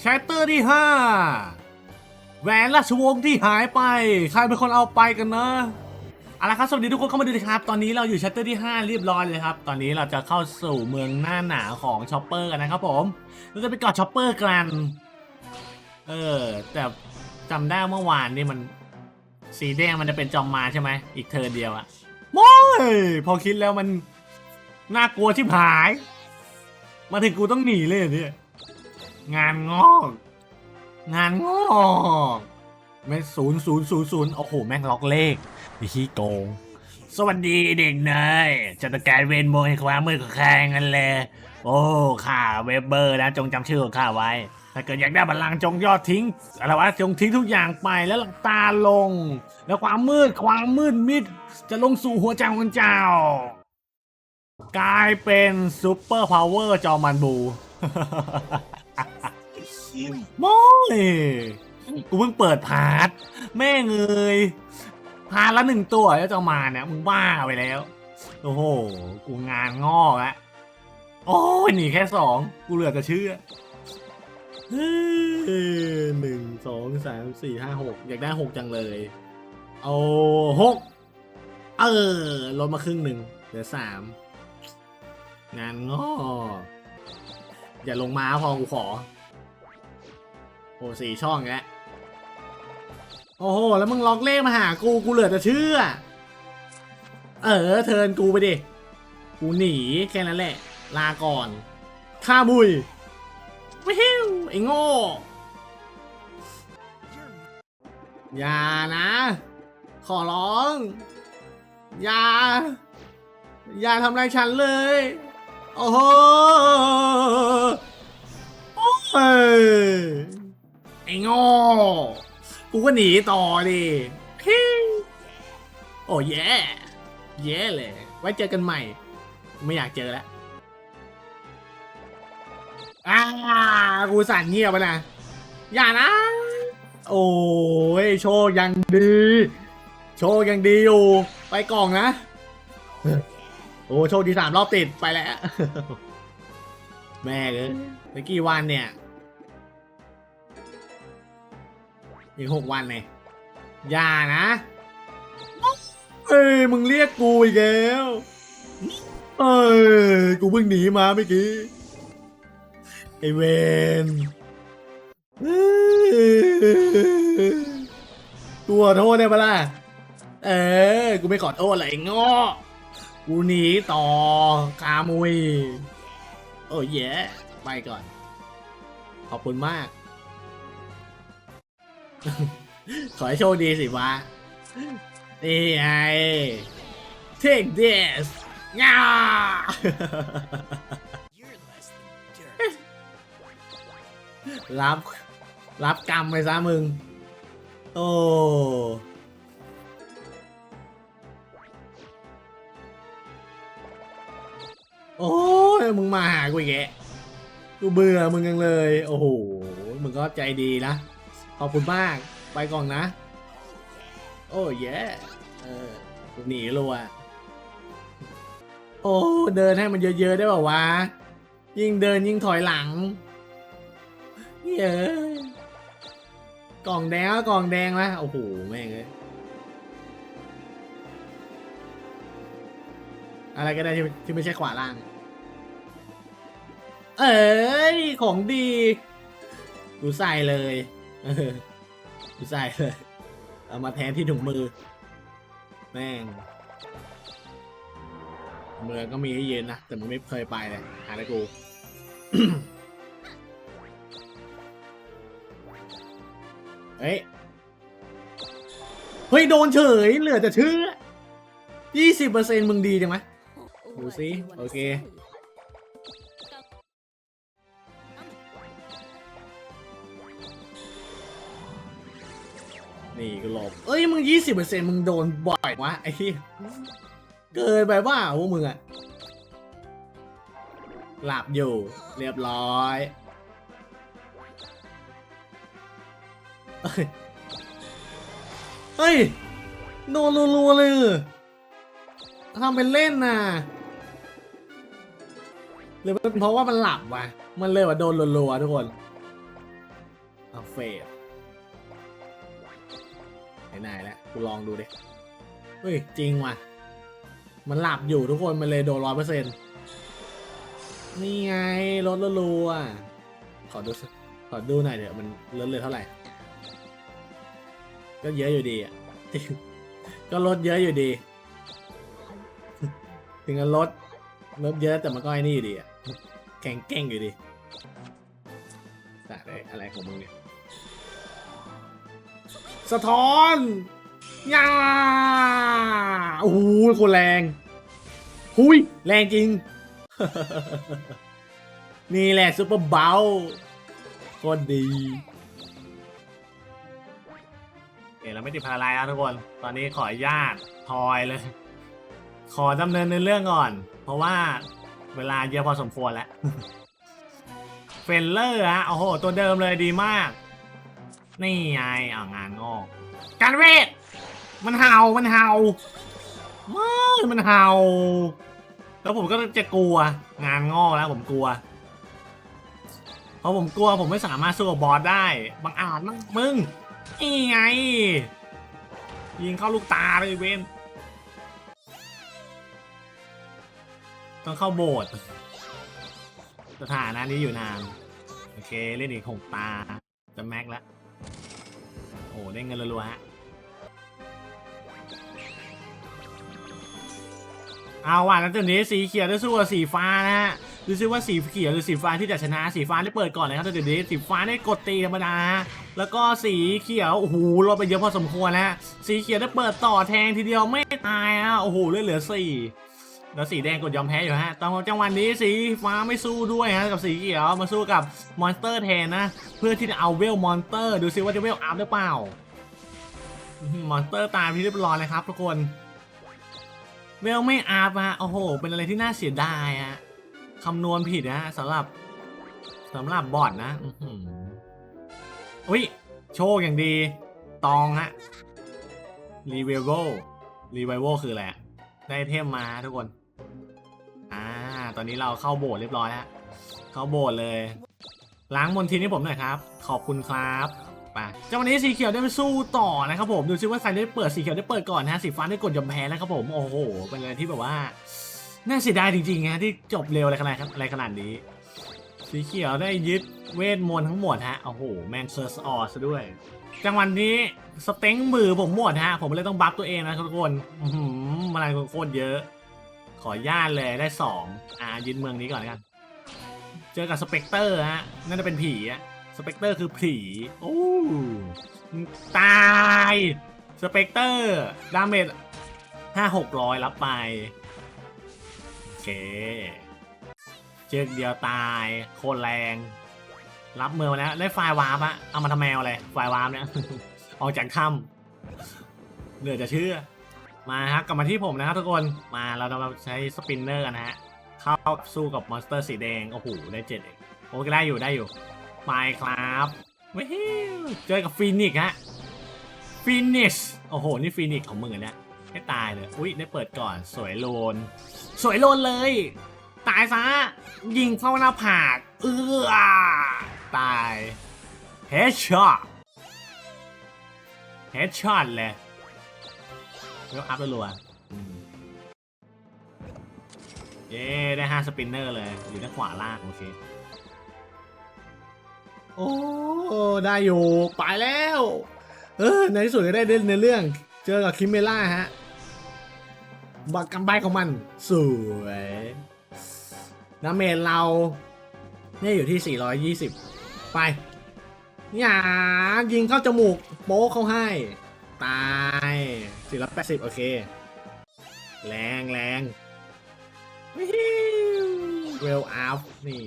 แชตเตอร์ที่ห้าแหวนราชวงศ์ที่หายไป ใครเป็นคนเอาไปกันนะเอาละครับสวัสดีทุกคนเข้ามาดูนะครับ ตอนนี้เราอยู่แชตเตอร์ที่ 5 เรียบร้อยเลยครับ ตอนนี้เราจะเข้าสู่เมืองหน้าหนาวของชอปเปอร์กันนะครับผม เราจะไปเกาะชอปเปอร์กัน เออ แต่จำได้เมื่อวานนี่มัน สีแดงมันจะเป็นจอมมาใช่ไหม อีกเทิร์เดียวอะโม้ยพอคิดแล้วมัน น่ากลัวชิบหาย มาถึงกูต้องหนีเลยเนี่ย งานงอก งานงอกแม่ศูนย์ศูนย์ศูนย์ศูนย์โอ้โห แม่งล็อกเลขไอ้ขี้โกง สวัสดีเด็กเนยจะตะการเวนโมให้ความมือกับใครงั้นเลย โอ้ข้าเวเบอร์นะจงจำชื่อของข้าไว้ ถ้าเกิดอยากได้บัลลังก์จงยอดทิ้งอะไรวะจงทิ้งทุกอย่างไปแล้วหลับตาลง แล้วความมืดความมืดมิดจะลงสู่หัวใจของเจ้า กลายเป็นซูเปอร์พาวเวอร์จอมันบู โม้ยกูเพิ่งเปิดพาร์ทแม่งเอ้ยพาร์ทละหนึ่งตัวแล้วจะมาเนี่ยมึงบ้าไปแล้ว โอ้โห กูงานงอกอะโอ้ยหนีแค่สองกูเหลือจะเชื่อหนึ่งสองสามสี่ห้าหกอยากได้หกจังเลย เอาหกเออลดมาครึ่งหนึ่งเหลือสามงานงอกอย่าลงมาพอกูขอ โอ้สี่ช่องแล้วโอ้โห แล้วมึงล็อกเลขมาหากู กูเหลือจะเชื่อ เออ เทิร์นกูไปดิ กูหนีแค่นั้นแหละ ลาก่อนข้าบุยวิวไอ้โง่ อย่านะ ขอร้อง อย่า อย่าทำอะไรฉันเลย โอ้โห โอ้ย ไอ้โง่กูก็หนีต่อดิฮิ้วโอ้แย่แย่เลย ไว้เจอกันใหม่ ไม่อยากเจอแล้วอ้ากูสั่นเงียบไปนะ อย่านะ โอ้ย โชคยังดี โชคยังดีอยู่ ไปกล่องนะ โอ้โชคดีสามรอบติดไปแล้ว แม่เลยเมื่อกี่วันเนี่ย อีกหกวันเลยอย่านะ เอ้ยมึงเรียกกูอีกแล้วเอ้ยกูเพิ่งหนีมาเมื่อกี้ไอเวนเอ้ยกูขอโทษได้ปะล่ะ เออ กูไม่ขอโทษอะไรงอกูหนีต่อคามุย โอ้ยแย่ไปก่อน ขอบคุณมาก ขอให้โชคดีสิวะ นี่ไง take this ง่ารับ รับกรรมไปซะมึง โอ้โอ้ยมึงมาหากูอีกแกกูเบื่อมึงยังเลย โอ้โห มึงก็ใจดีนะ ขอบคุณมาก ไปก่อนนะ โอ้เย้เออหนีรัวโอ้ เดินให้มันเยอะๆได้ป่าวะ ยิ่งเดินยิ่งถอยหลังเย้กล่องแดงก็กล่องแดงนะโอ้โห แม่งเลยอะไรก็ได้ที่ที่ไม่ใช่ขวาล่าง เอ้ย ของดีกูใส่เลย เออกูใส่เลยเอามาแทนที่ถุงมือ แม่ง เมืองก็มีให้เยืนนะ แต่มึงไม่เคยไปเลยหาได้กูเฮ้ย เฮ้ย โดนเฉย เหลือจะเชื่อยี่สิบเปอร์เซ็นต์มึงดีจังไหมดูสิ โอเค นี่ก็หลบเอ้ยมึงยี่สิบเปอร์เซ็นต์มึงโดนบ่อยวะไอ้เกินไปว่าพวกมึงอะหลับอยู่ เรียบร้อยเอ้ยเฮ้ยโดนรัวๆเลยทำเป็นเล่นน่ะหรือเป็นเพราะว่ามันหลับวะมันเลยว่าโดนรัวๆทุกคนอัเฟด ไหนแล้วกูลองดูดิเฮ้ยจริงว่ะ มันหลับอยู่ทุกคนมันเลยโดนร้อยเปอร์เซ็นต์นี่ไงลดรัวขอดูสักขอดูหน่อยเถอะมันลดเลยเท่าไหร่ ก็เยอะอยู่ดีอะก็ลดเยอะอยู่ดี ถึงจะลดลดเยอะแต่มันก็ไอ้นี่อยู่ดีอะแข็งเก่งอยู่ดีแต่อะไรอะไรของมึงเนี่ย สะท้อนย่าโอ้โหคนแรงหุยแรงจริง นี่แหละซุปเปอร์เบลโคตรดีเดี๋ยวเราไม่ติดพาราไลแล้วทุกคน ตอนนี้ขออนุญาตทอยเลย ขอดำเนินในเรื่องก่อน เพราะว่าเวลาเยอะพอสมควรแล้ว เฟนเลอร์ฮะ โอ้โห ตัวเดิมเลยดีมาก นี่ไงอ่างานงอก การเวท มันเห่ามันเห่าไม่มันเห่า แล้วผมก็จะกลัวงานงอกแล้วผมกลัว เพราะผมกลัวผมไม่สามารถสู้กับบอสได้ บางอาจมั้งมึงนี่ไง ยิงเข้าลูกตาเลยเวนต้องเข้าโบสถ์สถานะนี้อยู่นาน โอเค เล่นอีกหกตา จะแม็กแล้ว โอ้ได้เงินรัวๆฮะ เอาว่ะแล้วตอนนี้สีเขียวได้สู้กับสีฟ้านะฮะดูซิว่าสีเขียวหรือสีฟ้าที่จะชนะสีฟ้าได้เปิดก่อนนะครับแต่เดี๋ยวนี้สีฟ้าได้กดตีธรรมดาฮะแล้วก็สีเขียวโอ้โหลดไปเยอะพอสมควรแล้วสีเขียวได้เปิดต่อแทงทีเดียวไม่ตายอะโอ้โหเหลือสี่ แล้วสีแดงกดยอมแพ้อยู่ฮะตอนจังหวะนี้สีฟ้าไม่สู้ด้วยฮะกับสีเขียวมาสู้กับมอนสเตอร์แทนนะ เพื่อที่จะเอาเวลมอนสเตอร์ดูซิว่าจะเวลอัพหรือเปล่ามอนสเตอร์ตายพี่เรียบร้อยเลยครับทุกคน เวลไม่อัพอะโอ้โห เป็นอะไรที่น่าเสียดายอะคำนวณผิดนะสำหรับสำหรับบอทนะอุ้ยโชคอย่างดีตองฮะรีเวลรีเวลคืออะไรได้เทมมาทุกคน อ่า ตอนนี้เราเข้าโบสถ์เรียบร้อยแล้วเข้าโบสถ์เลย ล้างมลทินให้ผมหน่อยครับ ขอบคุณครับไปเจ้าวันนี้สีเขียวได้ไปสู้ต่อนะครับผมดูซิว่าใครได้เปิดสีเขียวได้เปิดก่อนนะสีฟ้าได้กดยอมแพ้นะครับผมโอ้โหเป็นอะไรที่แบบว่าน่าเสียดายจริงๆฮะที่จบเร็วอะไรขนาดอะไรขนาดนี้ สีเขียวได้ยึดเวทมนต์ทั้งหมดฮะโอ้โหแมนเชสออซะด้วย จังหวะนี้สเต็งมือผมหมดฮะผมเลยต้องบัฟตัวเองนะทุกคนอื้อหือมาลยโคตรเยอะ ขอญาตเลยได้สองอ่ายึดเมืองนี้ก่อนกัน เจอกับสเปกเตอร์ฮะน่าจะเป็นผีอะสเปกเตอร์คือผีโอ้ตายสเปกเตอร์ดาเมจห้าหกร้อยรับไป โอเค เจอเดียวตายโคตรแรง รับเมืองมาแล้วได้ไฟวาร์ปอะเอามาทำแมวอะไรไฟวาร์ปเนี่ย ออกจากถ้ำเหลือจะเชื่อ มาครับกลับมาที่ผมนะครับทุกคนมาเราจะมาใช้สปินเนอร์กันนะฮะเข้าสู้กับมอนสเตอร์สีแดงโอ้โหได้เจ็ดเองโอ้ก็ได้อยู่ได้อยู่ไปครับวิวเจอกับฟีนิกซ์ฮะฟีนิกซ์โอ้โหนี่ฟีนิกซ์ของมึงอันเนี้ยให้ตายเลยอุ้ยได้เปิดก่อนสวยโลน สวยโลนเลย ตายซะยิงเข้าหน้าผากเอื้อตายเฮดช็อตเฮดช็อตเลย แล้วอัพรัวเย้ได้ห้าสปินเนอร์เลย อยู่ด้านขวาล่าง โอเค โอ้ ได้อยู่ ไปแล้ว เออ ในที่สุดก็ได้เล่นในเรื่อง เจอกับคิมเมล่าฮะ บักกำไบของมัน สวยดาเมจเราเนี่ยอยู่ที่ 420 ไปอย่ายิงเข้าจมูก โป๊กเขาให้ ตาย480โอเค แรงแรงเวลอัพนี่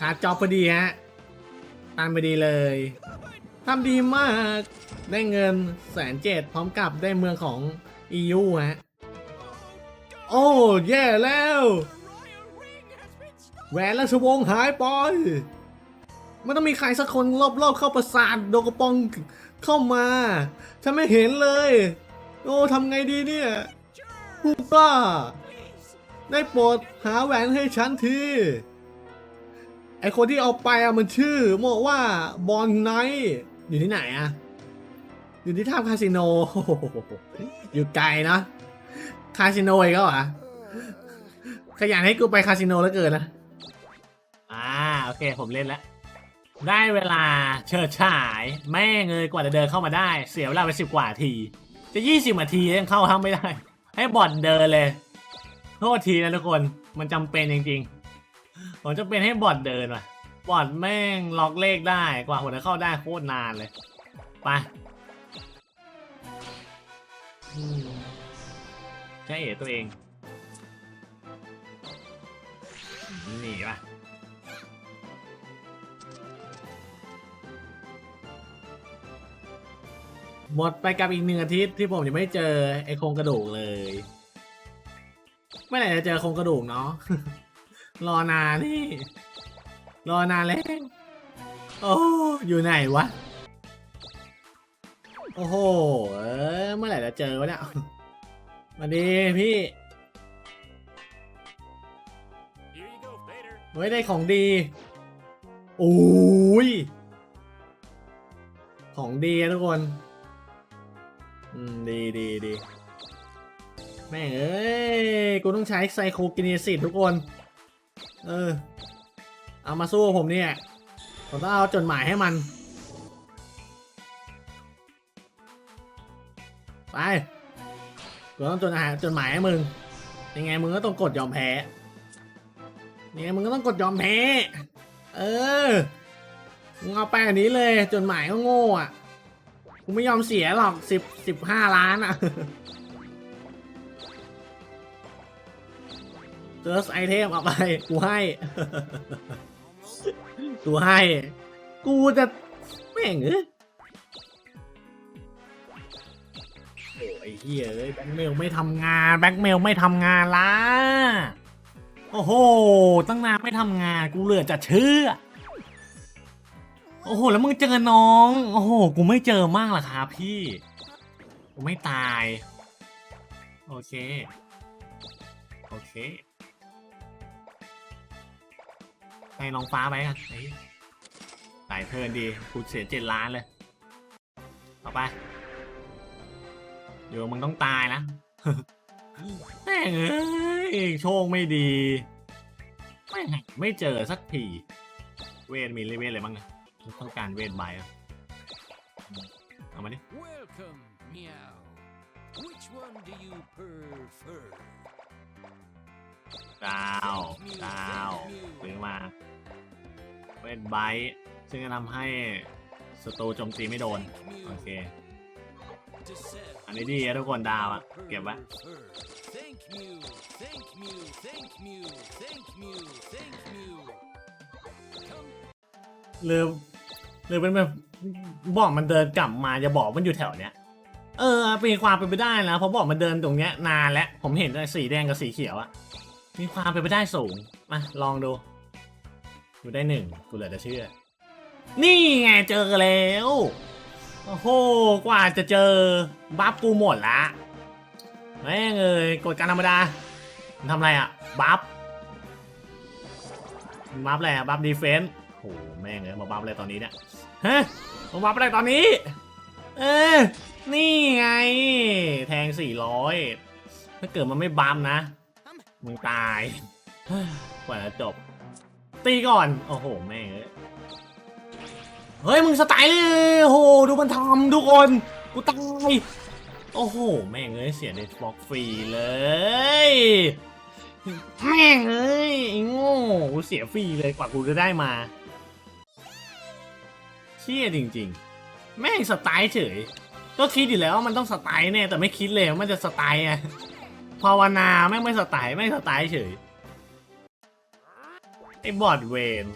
ขาดจอบพอดีฮะตามไปดีเลยทำดีมากได้เงินแสนเจ็ดพร้อมกับได้เมืองของ EU ฮะ โอ้แย่แล้วแหวนราชวงศ์หายไป มันต้องมีใครสักคนรอบๆเข้าประสาทโดกระปอง เข้ามาฉันไม่เห็นเลย โอ้ทำไงดีเนี่ยผู้กล้าได้โปรดหาแหวนให้ฉันทีไอคนที่เอาไปอะมันชื่อบอกว่าบอลไนท์อยู่ที่ไหนอะอยู่ที่ท่าคาสิโนโอยู่ไกลนะคาสิโนอีกแล้วเหรอขยันให้กูไปคาสิโนแล้วเกินนะอ่าโอเคผมเล่นแล้ว ได้เวลาเชิดฉาย แม่งเลยกว่าจะเดินเข้ามาได้ เสียเวลาไปสิบกว่าที จะยี่สิบนาทียังเข้าทำไม่ได้ ให้บอดเดินเลย โทษทีนะทุกคนมันจำเป็นจริงๆ ผมจะเป็นให้บอดเดินว่ะบอดแม่งล็อกเลขได้กว่าผมจะเข้าได้โคตรนานเลยไปใช่เอ๋ตัวเองหนีป่ะ หมดไปกับอีกหนึ่งอาทิตย์ที่ผมยังไม่เจอไอ้โครงกระดูกเลยเมื่อไหร่จะเจอโครงกระดูกเนาะรอนานนี่ รอนานแล้วโอ้อยู่ไหนวะ โอ้โหเออเมื่อไหร่จะเจอวะเนี่ยมาดีพี่ไว้ได้ของดีโอ้ยของดีทุกคน อืมดีดีดีแม่งเอ้ย กูต้องใช้ไซโคกินเนซิสทุกคน เออ เอามาสู้ผมเนี่ย ผมต้องเอาจดหมายให้มัน ไป กูต้องจดอาหารจดหมายให้มึง ยังไงมึงก็ต้องกดยอมแพ้ ยังไงมึงก็ต้องกดยอมแพ้ เออ มึงเอาไปอันนี้เลย จดหมายก็โง่อะ กูไม่ยอมเสียหรอกสิบสิบห้าล้านอะเจอไอเทมเอาไป กูให้ กูให้ กูจะแม่งเอ้ยโอ้ยเฮียเอ้ยแบ็คเมลไม่ทำงาน แบ็คเมลไม่ทำงานละโอ้โห ตั้งนานไม่ทำงาน กูเหลือจะเชื่อ โอ้โห แล้วมึงเจอน้อง โอ้โห กูไม่เจอมากหรอครับพี่ กูไม่ตาย โอเค โอเคให้น้องฟ้าไปกันไอ้สายเทิร์นดี กูเสียเจ็ดล้านเลยเอไป เดี๋ยวมึงต้องตายนะแม่งเอ้ยโชคไม่ดี ไม่ไม่เจอสักที เวทมีเวทอะไรบ้างเนี่ย ต้องการเวทใบอะเอามาดิ Welcome, meow. Which one do you prefer? ดาวดาวซื้อมาเวทไบท์ซึ่งจะทำให้สตูโจมตีไม่โดน โอเค อันนี้ดีนะทุกคนดาวอะเก็บไว้ Thank you, thank you, thank you, thank you, thank you. Come หรือหรือเป็นแบบบอกมันเดินกลับมาจะบอกมันอยู่แถวเนี้ยเออมีความเป็นไปได้นะเพราะบอกมันเดินตรงเนี้ยนานแล้วผมเห็นสีแดงกับสีเขียวอะมีความเป็นไปได้สูงมาลองดูกูได้หนึ่งกูเหลือจะเชื่อ นี่ไงเจอแล้วโอ้โหกว่าจะเจอบัฟกูหมดละแม่งเอ้ยกดการธรรมดาทำอะไรอะบัฟบัฟอะไรอะบัฟดีเฟนส์ โอ้โหแม่งเอ้ยมาบัฟอะไรตอนนี้เนี่ยฮะมาบัฟอะไรตอนนี้ เออนี่ไง แทงสี่ร้อยถ้าเกิดมันไม่บัมนะ มึงตายกว่าจะจบ ตีก่อน โอ้โห แม่งเอ้ยเฮ้ย มึงสไตล์เลยโอ้โห ดูมันทำทุกคน กูตาย โอ้โห แม่งเอ้ยเสียเดทบล็อกฟรีเลยแม่งเอ้ยไอ้โง่กูเสียฟรีเลยกว่ากูจะได้มา ชี่ยจริง ๆ แม่งสไตล์เฉย ก็คิดอยู่แล้วว่ามันต้องสไตล์แน่แต่ไม่คิดเลยว่ามันจะสไตล์ไงภาวนาแม่งไม่สไตล์ไม่งสไตล์เฉยไอ้บอดเวน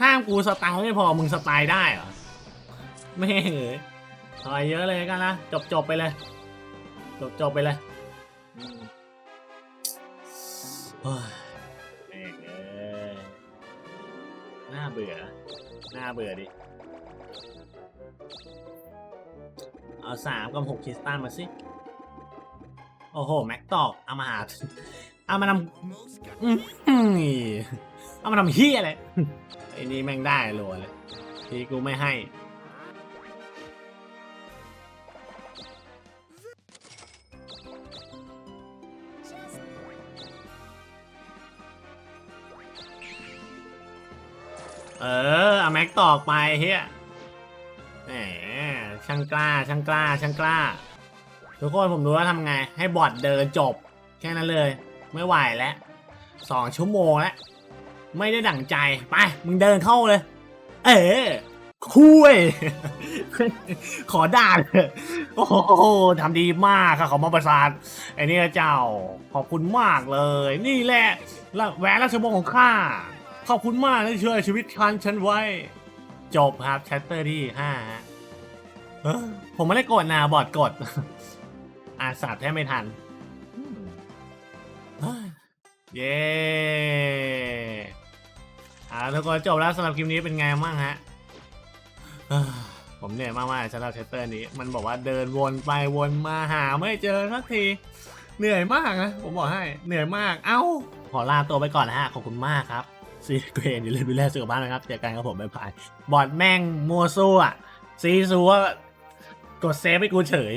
ห้ามกูสไตล์ไม่พอมึงสไตล์ได้เหรอไม่งเอ้ยถอยเยอะเลยกันนะจบจบไปเลย จบจบไปเลยอืมเฮ้ยแม่งเอ้ยน่าเบื่อน่าเบื่อดิ เอาสามกับหกคริสตัลมาสิ โอ้โห แม็กตอก เอามาหา เอามาทำเอามาทำเฮียอะไรไอ้นี่แม่งได้โลเลย ที่กูไม่ให้ เออเอาแม็กตอกไปเฮีย แหมช่างกล้าช่างกล้าช่างกล้า ทุกคนผมรู้ว่าทำไง ให้บอดเดินจบ แค่นั้นเลย ไม่ไหวแล้วสองชั่วโมงแล้ว ไม่ได้ดั่งใจ ไป มึงเดินเข้าเลย เออคุยขอด่าเลยโอ้โหทำดีมากค่ะขอมาประสานไอ้นี่เจ้า ขอบคุณมากเลย นี่แหละละแหวนราชวงศ์ของข้า ขอบคุณมากที่ช่วยชีวิตฉันฉันไว้ จบครับแชตเตอร์ที่ห้าผมไม่ได้กดนะบอดกด อาสาบแทบไม่ทันเฮ้ยเย้อาทุกคนจบแล้วสำหรับคลิปนี้เป็นไงบ้างฮะผมเหนื่อยมากๆสำหรับแชตเตอร์นี้ มันบอกว่าเดินวนไปวนมาหาไม่เจอสักทีเหนื่อยมากนะ ผมบอกให้เหนื่อยมาก เอ้า ขอลาตัวไปก่อนนะฮะ ขอบคุณมากครับ ซีเกรนอย่าลืมดูแลสุขภาพนะครับเจอกันครับผมบ๊ายบายบอดแม่งมัวซั่วซีซัวกดเซฟให้กูเฉย